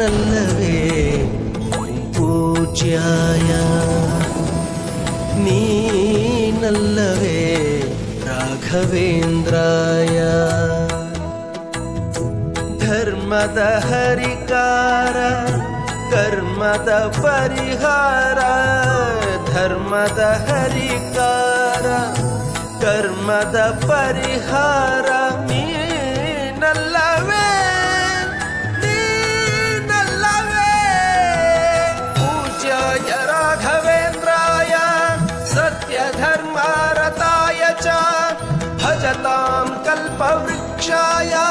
നല്ലവേ പൂജ്യായ നീ നല്ലവേ രാഘവേന്ദ്രായ ധർമ്മത ഹരികാര കർമ്മത പരിഹാര ധർമ്മത ഹരികാര കർമ്മത പരിഹാര धर्मरताय च भजतां कल्पवृक्षाय।